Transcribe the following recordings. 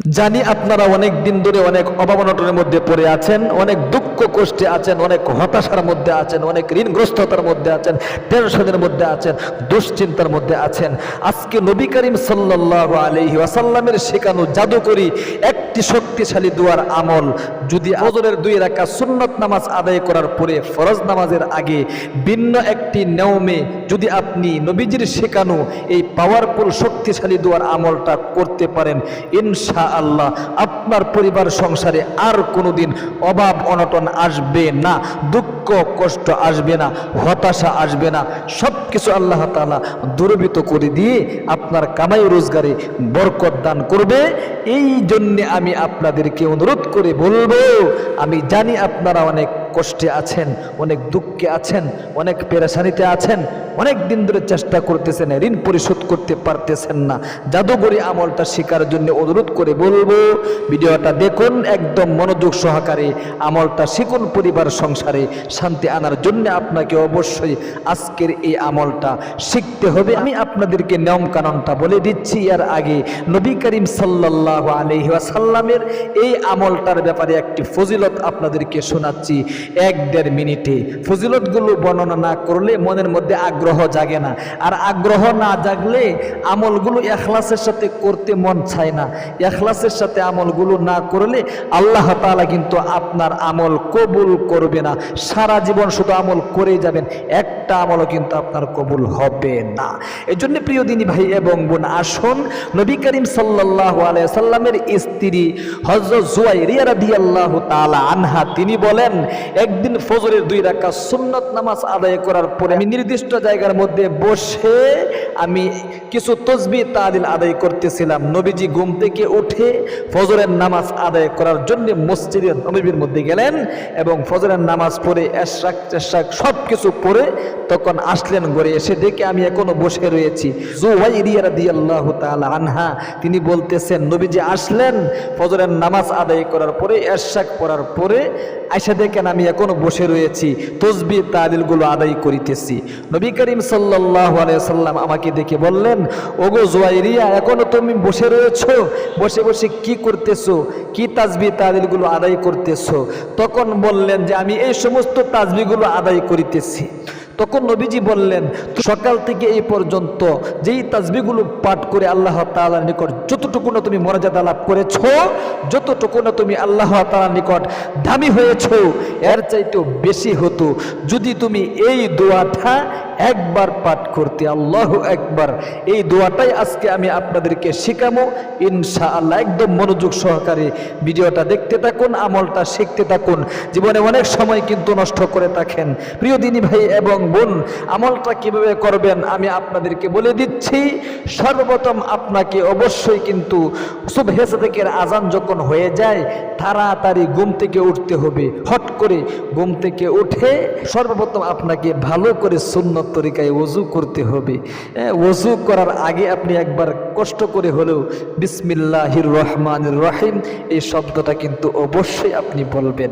জানি আপনারা অনেক দিন ধরে অনেক অভাবনটনের মধ্যে পড়ে আছেন, অনেক দুঃখ কষ্টে আছেন, অনেক হতাশার মধ্যে আছেন, অনেক ঋণগ্রস্ততার মধ্যে আছেন টেনশনের মধ্যে আছেন, দুশ্চিন্তার মধ্যে আছেন। আজকে নবী করিম সাল্লাহ আলহি ওয়াসাল্লামের শেখানো জাদুকরি একটি শক্তিশালী দুয়ার আমল। যদি আজরের দুই রাখা সুন্নত নামাজ আদায় করার পরে ফরজ নামাজের আগে ভিন্ন একটি নিয়মে যদি আপনি নবীজির শেখানো এই পাওয়ারফুল শক্তিশালী দুয়ার আমলটা করতে পারেন, ইনশা আল্লাহ আপনার পরিবার সংসারে আর কোনো দিন অভাব অনটন আসবে না, দুঃখ কষ্ট আসবে না, হতাশা আসবে না সব কিছু আল্লাহ তালা দুর্বিত করে দিয়ে আপনার কামাই রোজগারে বরকত দান করবে। এই জন্যে আমি আপনাদেরকে অনুরোধ করে বলব, আমি জানি আপনারা অনেক কষ্টে আছেন, অনেক দুঃখে আছেন, অনেক পেরেশানিতে আছেন, অনেক দিন ধরে চেষ্টা করতেছেন, ঋণ পরিশোধ করতে পারতেছেন না। জাদুঘরি আমলটা শেখার জন্য অনুরোধ করে বলব, ভিডিওটা দেখুন, একদম মনোযোগ সহকারে আমলটা শিখুন পরিবার সংসারে, শান্তি আনার জন্য আপনাকে অবশ্যই আজকের এই আমলটা শিখতে হবে। আমি আপনাদেরকে নিয়ম কানুনটা বলে দিচ্ছি, এর আগে নবী করিম সাল্লাহ আলহিহাসাল্লামের এই আমলটার ব্যাপারে একটি ফজিলত আপনাদেরকে শোনাচ্ছি। এক দেড় মিনিটে। ফজিলতগুলো বর্ণনা না করলে মনের মধ্যে আগ্রহ জাগে না। আর আগ্রহ না জাগলে আমলগুলো এখলাসের সাথে করতে মন চায় না। এখলাসের সাথে আমলগুলো না করলে আল্লাহ তাআলা কিন্তু আপনার আমল কবুল করবে না। সারা জীবন শুধু আমল করেই যাবেন, একটা আমলও কিন্তু আপনার কবুল হবে না। এই জন্য প্রিয় দিনী ভাই এবং বোন, আসুন নবী করিম সাল্লাহ সাল্লামের স্ত্রী হজরত জুয়াইরিয়া রাদিয়াল্লাহু তাআলা আনহা, তিনি বলেন একদিন ফজরের দুই রাখা সুন্নত নামাজ আদায় করার পরে আমি নির্দিষ্ট জায়গার মধ্যে বসে আমি কিছু তসবি তাদিল আদায় করতেছিলাম। নবীজি ঘুম থেকে উঠে ফজরের নামাজ আদায় করার জন্য মসজিদের নবীর মধ্যে গেলেন এবং ফজরের নামাজ পড়ে এশরাক টেশরাক সব কিছু পড়ে তখন আসলেন ঘরে। এসে দেখে আমি এখনও বসে রয়েছি। আনহা, তিনি বলতেছেন, নবীজি আসলেন ফজরের নামাজ আদায় করার পরে এরশাক পড়ার পরে আয়সা দেখেন আমি এখনও বসে রয়েছি। তসবি তাদিলগুলো আদায় করিতেছি। নবী করিম সাল্লাহ সাল্লাম আমাকে দেখে বললেন, ওগো জোয়াইরিয়া, এখনও তুমি বসে রয়েছো? বসে বসে কি করতেছো? কি তাজবি তাদিলগুলো আদায় করতেছো? তখন বললেন যে, আমি এই সমস্ত তাজবিগুলো আদায় করিতেছি। তখন নবীজি বললেন, সকাল থেকে এই পর্যন্ত যেই তাজবিগুলো পাঠ করে আল্লাহ তাআলার নিকট যতটুকু না তুমি মর্যাদা লাভ করেছ যতটুকু না তুমি আল্লাহ তাআলার নিকট দামি হয়েছ, এর চাইতেও বেশি হতো। যদি তুমি এই দোয়াটা একবার পাঠ করতে, আল্লাহ একবার। এই দোয়াটাই আজকে আমি আপনাদেরকে শেখাবো। ইনশা আল্লাহ একদম মনোযোগ সহকারে ভিডিওটা দেখতে থাকুন, আমলটা শিখতে থাকুন। জীবনে অনেক সময় কিন্তু নষ্ট করে থাকেন। প্রিয় দিনী ভাই এবং বোন, আমলটা কীভাবে করবেন আমি আপনাদেরকে বলে দিচ্ছি। সর্বপ্রথম আপনাকে অবশ্যই কিন্তু সুবহেসা থেকে আজান যখন হয়ে যায়, তাড়াতাড়ি ঘুম থেকে উঠতে হবে। হট করে ঘুম থেকে উঠে সর্বপ্রথম আপনাকে ভালো করে সুন্নত তরিকায় ওযু করতে হবে। ওযু করার আগে আপনি একবার কষ্ট করে হলেও বিসমিল্লাহির রহমান রহিম এই শব্দটা কিন্তু অবশ্যই আপনি বলবেন।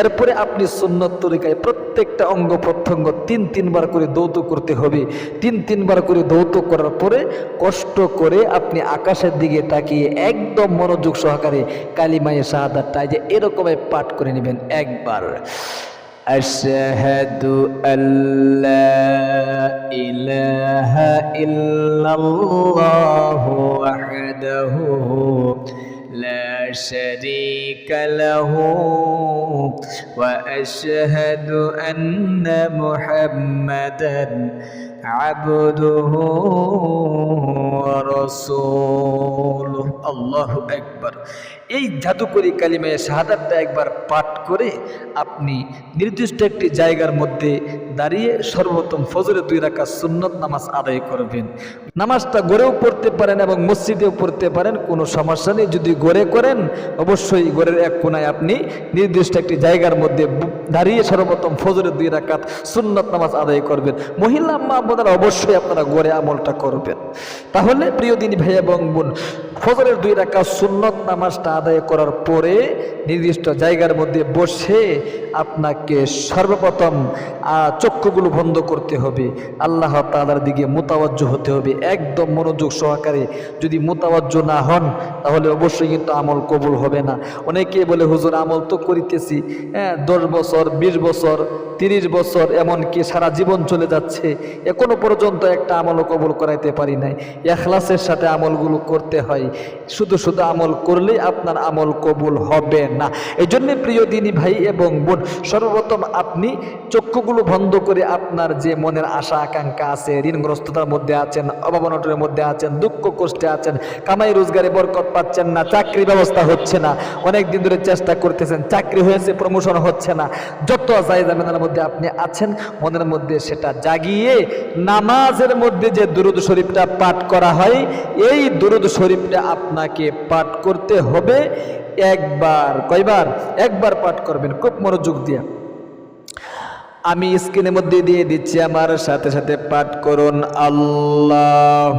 এরপরে আপনি সুন্নত তরিকায় প্রত্যেকটা অঙ্গ প্রত্যঙ্গ তিন, তিনবার করে দৌত করতে হবে। তিন, তিনবার করে দৌত করার পরে কষ্ট করে আপনি আকাশের দিকে তাকিয়ে একদম মনোযোগ সহকারে কালিমায়ে শাহাদাতটা যে এরকমই পাঠ করে নেবেন একবার। أشهد أن لا إله إلا الله وحده لا شريك له وأشهد أن محمدا عبده ورسوله الله أكبر এই জাদুকরি কালিমায় শাহাদাতটা একবার পাঠ করে আপনি নির্দিষ্ট একটি জায়গার মধ্যে দাঁড়িয়ে সর্বপ্রথম ফজরে দুই রাখা সুন্নত নামাজ আদায় করবেন। নামাজটা গড়েও পড়তে পারেন এবং মসজিদেও পড়তে পারেন, কোনো সমস্যা নেই। যদি গড়ে করেন, অবশ্যই গড়ের এক কোনায় আপনি নির্দিষ্ট একটি জায়গার মধ্যে দাঁড়িয়ে সর্বপ্রথম ফজরে দুই রাকাত সুন্নত নামাজ আদায় করবেন। মহিলা মা অবশ্যই আপনারা গড়ে আমলটা করবেন। তাহলে প্রিয় দিনী ভাই এবং বোন, ফজরের দুই রাখা সুন্নত নামাজটা আদায় করার পরে নির্দিষ্ট জায়গার মধ্যে বসে আপনাকে সর্বপ্রথম চক্ষুগুলো বন্ধ করতে হবে। আল্লাহ তালার দিকে মোতাবাজ্য হতে হবে। একদম মনোযোগ সহকারে যদি মোতাবাজ্য না হন, তাহলে অবশ্যই কিন্তু আমল কবুল হবে না। অনেকে বলে, হুজুর, আমল তো করিতেছি। হ্যাঁ দশ বছর, বিশ বছর তিরিশ বছর এমনকি সারা জীবন চলে যাচ্ছে, এখনও পর্যন্ত একটা আমলও কবুল করাইতে পারি নাই। এখলাসের সাথে আমলগুলো করতে হয়। শুধু শুধু আমল করলেই আপনার আমল কবুল হবে না। এই জন্য প্রিয় দিনী ভাই এবং বোন, সর্বপ্রথম আপনি চক্ষুগুলো বন্ধ করে আপনার যে মনের আশা, আকাঙ্ক্ষা আছে, ঋণগ্রস্ততার মধ্যে আছেন অভাবনটনের মধ্যে আছেন, দুঃখ কষ্টে আছেন, কামাই রোজগারে বরকত পাচ্ছেন না, চাকরি ব্যবস্থা হচ্ছে না, অনেক দিন ধরে চেষ্টা করতেছেন, চাকরি হয়েছে প্রমোশন হচ্ছে না, যত জায়জামেনার মধ্যে আপনি আছেন, মনের মধ্যে সেটা জাগিয়ে নামাজের মধ্যে যে দুরুদ শরীফটা পাঠ করা হয়, এই দুরুদ শরীফটা আপনাকে পাঠ করতে হবে। একবার, কয়বার? একবার পাঠ করবেন, খুব মনোযোগ দিয়ে। আমি স্ক্রিনের মধ্যে দিয়ে দিচ্ছি, আমার সাথে সাথে পাঠ করুন। আল্লাহ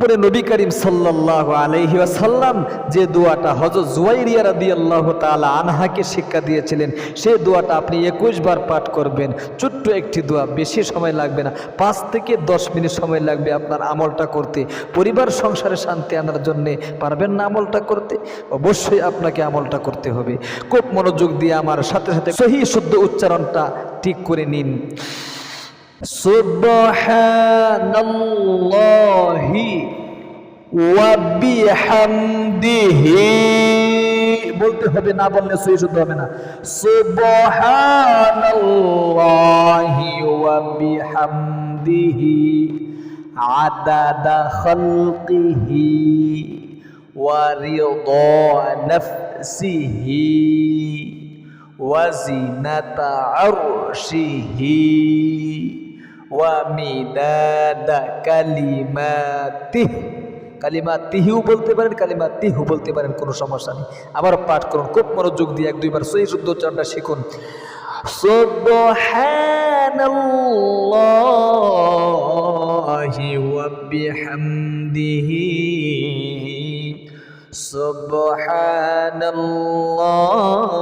পরে নবী করিম সাল্লাহ আলহি আসাল্লাম যে দোয়াটা হজরত জুয়াইরিয়া রাদি আনহাকে শিক্ষা দিয়েছিলেন সেই দোয়াটা আপনি একুশ বার পাঠ করবেন। ছোট্ট একটি দোয়া, বেশি সময় লাগবে না। পাঁচ থেকে দশ মিনিট সময় লাগবে আপনার আমলটা করতে। পরিবার, সংসারে শান্তি আনার জন্যে পারবেন না আমলটা করতে? অবশ্যই আপনাকে আমলটা করতে হবে। খুব মনোযোগ দিয়ে আমার সাথে সাথে সহি, শুদ্ধ উচ্চারণটা ঠিক করে নিন। সুবহানাল্লাহি ওয়া বিহামদিহি বলতে হবে না বললে সহি শুদ্ধ হবে না সুবহানাল্লাহি ওয়া বিহামদিহি আদাদা খালকিহি ওয়া রিদা নাফসিহি وزنة عرشه ওয়ামিদাদা কালিমাতি কালিমা তিহিউ বলতে পারেন কালিমা তিহু বলতে পারেন, কোনো সমস্যা নেই। আবার পাঠ করুন, খুব মনোযোগ দিয়ে এক, দুইবার সেই শুদ্ধ উচ্চারণটা শিখুন। সুবহানাল্লাহি ওয়া বিহামদিহি। সুবহানাল্লাহ।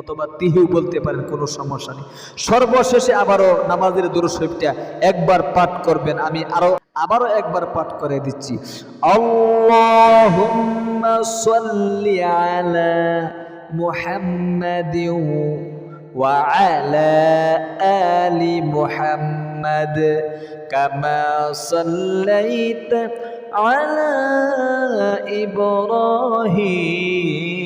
অথবা তিহিও বলতে পারেন কোনো সমস্যা নেই সর্বশেষে আবারও নামাজের দুরু শরীফটা একবার পাঠ করবেন আমি আরো আবারও একবার পাঠ করে দিচ্ছি আল্লাহুম্মা সাল্লি আলা মুহাম্মাদিন ওয়া আলা আলি মুহাম্মাদ কামা সাল্লাইতা على إبراهيم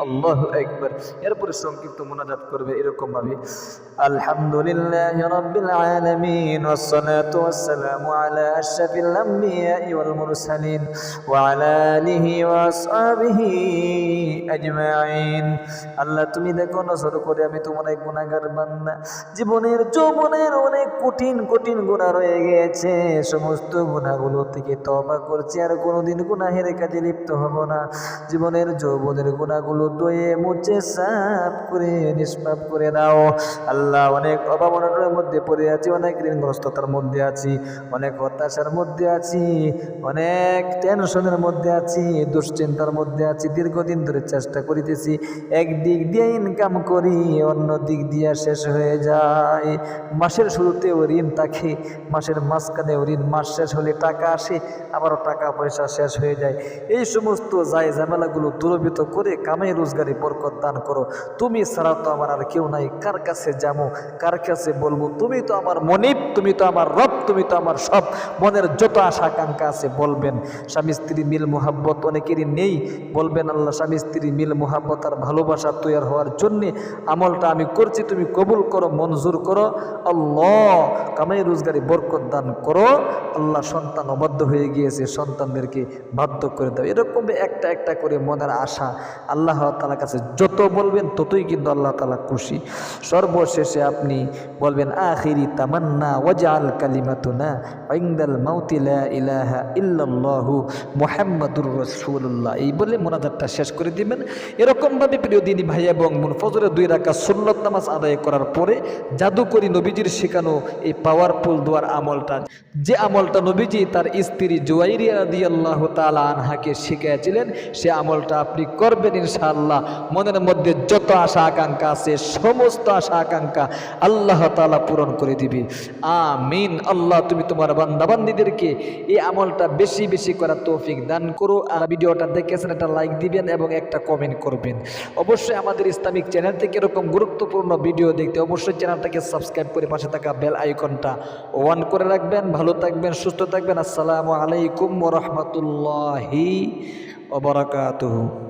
الله أكبر এরপরে সংক্ষিপ্ত মোনাজাত করবে এরকম ভাবে আলহামদুলিল্লাহ রাব্বিল আলামিন والصلاه والسلام على اشرف الانبياء والمرسلين وعلى اله واصحابه اجمعين আল্লাহ তুমি দেখো নজর করে আমি তোমার এক গুনাহগার বান্দা জীবনের যৌবনের অনেক কঠিন কঠিন গুনাহ রয়ে গেছে সমস্ত গুনাহগুলো থেকে তওবা করছি আর কোনোদিন গুনাহের কাজে লিপ্ত হব না জীবনের যৌবনের গুণাগুলো দয়ে মুছে সাফ করে, নিষ্পাপ করে দাও। আল্লাহ অনেক অভাবনাটার মধ্যে পড়ে আছি, অনেক ঋণগ্রস্ততার মধ্যে আছি, অনেক হতাশার মধ্যে আছি, অনেক টেনশনের মধ্যে আছি, দুশ্চিন্তার মধ্যে আছি, দীর্ঘদিন ধরে চেষ্টা করিতেছি এক দিক দিয়ে ইনকাম করি অন্য দিক দিয়ে শেষ হয়ে যায়। মাসের শুরুতেও ঋণ থাকে, মাসের মাঝখানেও ঋণ, মাস শেষ হলে টাকা আসে, আবারও টাকা পয়সা শেষ হয়ে যায়। এই সমস্ত যাই ঝামেলাগুলো দূরবিত করে কামাই রোজগারি বরকত দান করো। তুমি ছাড়া তো আমার আর কেউ নাই। কার কাছে যাব? কার কাছে বলব? তুমি তো আমার মনিব, তুমি তো আমার রব, তুমি তো আমার সব। মনের যত আশা, আকাঙ্ক্ষা আছে, বলবেন। স্বামী স্ত্রী মিল, মোহাব্বত অনেকেরই নেই। বলবেন, আল্লাহ, স্বামী স্ত্রী মিল, মোহাব্বত আর ভালোবাসা তৈরি হওয়ার জন্যে আমলটা আমি করছি। তুমি কবুল করো, মঞ্জুর করো। আল্লাহ কামাই রোজগারি বরকত দান করো। আল্লাহ সন্তান অবাধ্য হয়ে গিয়েছে, সন্তানদেরকে বাধ্য করে দাও। এরকম একটা একটা করে মনের আশা আল্লাহ তালার কাছে যত বলবেন ততই কিন্তু আল্লাহ তালা খুশি। সর্বশেষে আপনি বলবেন, আখিরি তামান্না ওয়াজাল কালিমাতুনা ইংদাল মাউতিলা ইলাহা ইল্লাল্লাহু মুহাম্মাদুর রাসূলুল্লাহ। এই বলে মোনাজাতটা শেষ করে দিবেন। এরকমভাবে প্রিয় দিনী ভাই এবং ফজরের দুই রাকাত সুন্নত নামাজ আদায় করার পরে জাদুকরি নবীজির শেখানো এই পাওয়ারফুল দোয়ার আমলটা। যে আমলটা নবীজি তার স্ত্রী জুয়াইরিয়া রাদিয়াল্লাহু তাআলা আনহাকে শিখিয়েছিলেন, সে আমলটা আপনি করবেন ইনশাআল্লাহ। মনের মধ্যে যত আশা আকাঙ্ক্ষা আছে, সমস্ত আশা আকাঙ্ক্ষা আল্লাহ তাআলা পূরণ করে দিবে। আমিন। আল্লাহ, তুমি তোমার বান্দাবান্দিদেরকে এই আমলটা বেশি বেশি করার তৌফিক দান করো। আর ভিডিওটা দেখেছেন, একটা লাইক দিবেন এবং একটা কমেন্ট করবেন। অবশ্যই আমাদের ইসলামিক চ্যানেল থেকে এরকম গুরুত্বপূর্ণ ভিডিও দেখতে অবশ্যই চ্যানেলটাকে সাবস্ক্রাইব করে পাশে থাকা বেল আইকনটা ওয়ান করে রাখবেন ভালো থাকবেন সুস্থ থাকবেন। আসসালামু আলাইকুম ওরহমতুল্লাহি ওবরাকাতুহু